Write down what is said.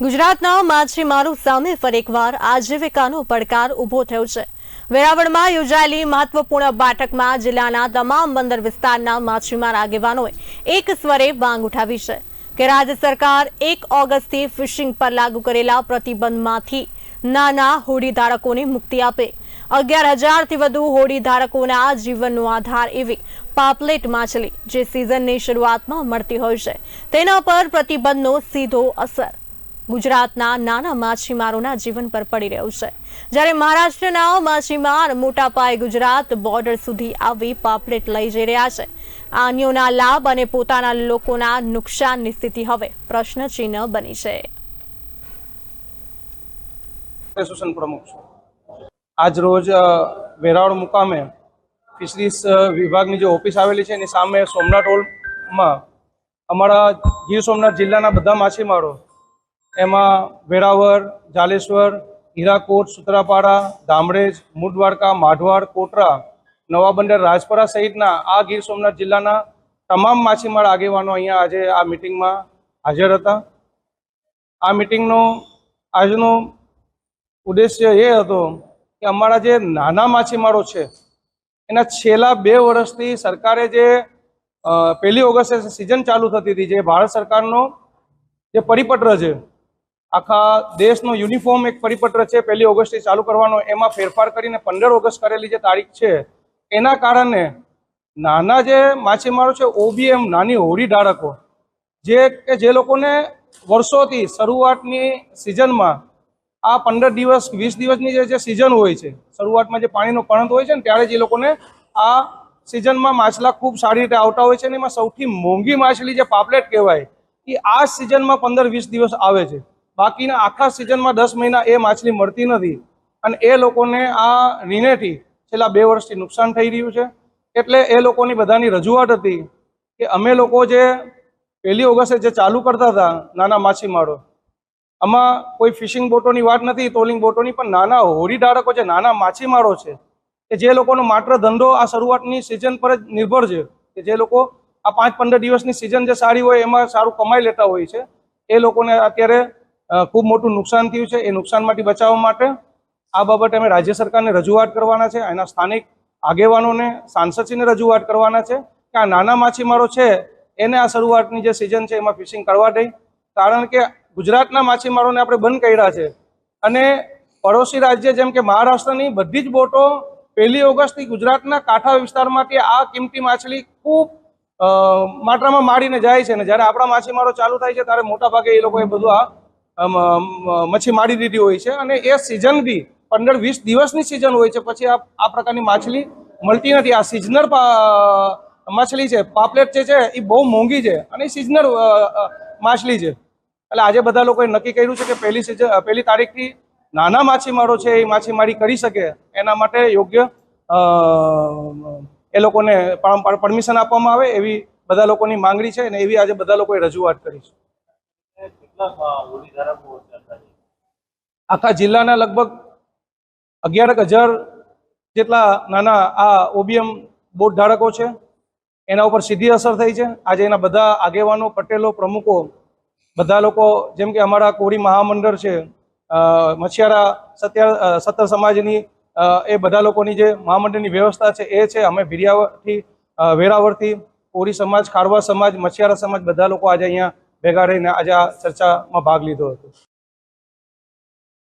ગુજરાતના માછીમારો સામે ફરી એકવાર આજીવિકાનો પડકાર ઊભો થયો છે. વેરાવળમાં યોજાયેલી મહત્વપૂર્ણ બેઠકમાં જિલ્લાના તમામ બંદર વિસ્તારના માછીમાર આગેવાનોએ એક સ્વરે માંગ ઉઠાવી છે કે રાજ્ય સરકાર એક ઓગસ્ટથી ફિશિંગ પર લાગુ કરેલા પ્રતિબંધમાંથી નાના હોડીધારકોને મુક્તિ આપે. અગિયાર હજારથી વધુ હોડીધારકોના જીવનનો આધાર એવી પાપલેટ માછલી જે સિઝનની શરૂઆતમાં મળતી હોય છે. તેના પર પ્રતિબંધનો સીધો અસર ગુજરાતના નાના માછીમારોના જીવન પર પડી રહ્યું છે. જ્યારે મહારાષ્ટ્રના માછીમાર મોટા પાયે ગુજરાત બોર્ડર સુધી આવી પાપલેટ લઈ જઈ રહ્યા છે. આનીઓના લાભ અને પોતાના લોકોના નુકસાનની સ્થિતિ હવે પ્રશ્નચિહ્ન બની છે. એસોસિએશન આજ રોજ વેરાવળ મુકામે ફિશરીઝ વિભાગની જે ઓફિસ આવેલી છે એની સામે સોમનાથ હોલમાં અમારા ગીર સોમનાથ જિલ્લાના બધા માછીમારો એમાં વેરાવર જાલેશ્વર, હીરાકોટ, સુત્રાપાડા ધામરેજ મુડવાડકા માઢવાડ, કોટરા નવા બંદર રાજપરા સહિતના આ ગીર સોમનાથ જિલ્લાના તમામ માછીમાર આગેવાનો અહીંયા આજે આ મિટિંગમાં હાજર હતા. આ મિટિંગનો આજનો ઉદ્દેશ્ય એ હતો કે અમારા જે નાના માછીમારો છે, એના છેલ્લા બે વર્ષથી સરકારે જે પહેલી ઓગસ્ટે સિઝન ચાલુ થતી હતી, જે ભારત સરકારનો જે પરિપત્ર છે આખા દેશનો યુનિફોર્મ એક પરિપત્ર છે, પહેલી ઓગસ્ટથી ચાલુ કરવાનો, એમાં ફેરફાર કરીને પંદર ઓગસ્ટ કરેલી જે તારીખ છે, એના કારણે નાના જે માછીમારો છે, ઓબીએમ, નાની હોડી ધારકો, જે કે જે લોકોને વર્ષોથી શરૂઆતની સિઝનમાં આ પંદર દિવસ, વીસ દિવસની જે સિઝન હોય છે, શરૂઆતમાં જે પાણીનો પરંત હોય છે ને, ત્યારે જે લોકોને આ સિઝનમાં માછલા ખૂબ સારી રીતે આવતા હોય છે અને એમાં સૌથી મોંઘી માછલી જે પાપલેટ કહેવાય, એ આ સિઝનમાં પંદર વીસ દિવસ આવે છે. બાકીના આખા સિઝનમાં દસ મહિના એ માછલી મળતી નથી. અને એ લોકોને આ રીનેથી છેલ્લા બે વર્ષથી નુકસાન થઈ રહ્યું છે. એટલે એ લોકોની બધાની રજૂઆત હતી કે અમે લોકો જે પહેલી ઓગસ્ટે જે ચાલુ કરતા હતા નાના માછીમારો આમાં કોઈ ફિશિંગ બોટોની વાત નથી ટોલિંગ બોટોની, પણ નાના હોડી ધારકો જે નાના માછીમારો છે, કે જે લોકોનો માત્ર ધંધો આ શરૂઆતની સિઝન પર જ નિર્ભર છે, કે જે લોકો આ પાંચ પંદર દિવસની સિઝન જે સારી હોય એમાં સારું કમાઈ લેતા હોય છે, એ લોકોને અત્યારે ખૂબ મોટું નુકસાન થયું છે. એ નુકસાનમાંથી બચાવવા માટે આ બાબતે અમે રાજ્ય સરકારને રજૂઆત કરવાના છે. એના સ્થાનિક આગેવાનોને, સાંસદશ્રીને રજૂઆત કરવાના છે કે આ નાના માછીમારો છે, એને આ શરૂઆતની જે સિઝન છે એમાં ફિશિંગ કરવા દઈ કારણ કે ગુજરાતના માછીમારોને આપણે બંધ કર્યા છે. અને પડોશી રાજ્ય જેમ કે મહારાષ્ટ્રની બધી જ બોટો પહેલી ઓગસ્ટથી ગુજરાતના કાંઠા વિસ્તારમાંથી આ કિંમતી માછલી ખૂબ માત્રામાં મારીને જાય છે. અને જ્યારે આપણા માછીમારો ચાલુ થાય છે, ત્યારે મોટા ભાગે એ લોકોએ બધું આ મચ્છી મારી દીધી હોય છે અને એ સિઝન બી પંદર વીસ દિવસની સિઝન હોય છે. પછી આ પ્રકારની માછલી મળતી નથી. આ સિઝનર માછલી છે. પાપલેટ જે છે એ બહુ મોંઘી છે અને સિઝનર માછલી છે. એટલે આજે બધા લોકોએ નક્કી કર્યું છે કે પહેલી સિઝન પહેલી તારીખથી નાના માછીમારો છે એ માછીમારી કરી શકે. એના માટે યોગ્ય એ લોકોને પરમિશન આપવામાં આવે એવી બધા લોકોની માંગણી છે અને એવી આજે બધા લોકોએ રજૂઆત કરી છે. આખા જિલ્લાના લગભગ અગિયાર હજાર જેટલા નાના આ ઓબીએમ બોટ ધારકો છે. એના ઉપર સીધી અસર થઈ છે. આજે એના બધા આગેવાનો, પટેલો, પ્રમુખો, બધા લોકો, જેમ કે અમારા કોરી મહામંડળ છે મછિયારા સત્યાર સત્તર સમાજની એ બધા લોકોની જે મહામંડળની વ્યવસ્થા છે, એ છે. અમે ભીરિયાવરથી વેરાવરથી કોરી સમાજ, ખારવા સમાજ, મછિયારા સમાજ બધા લોકો આજે અહીંયા ભેગા રહીને આજે આ ચર્ચામાં ભાગ લીધો હતો.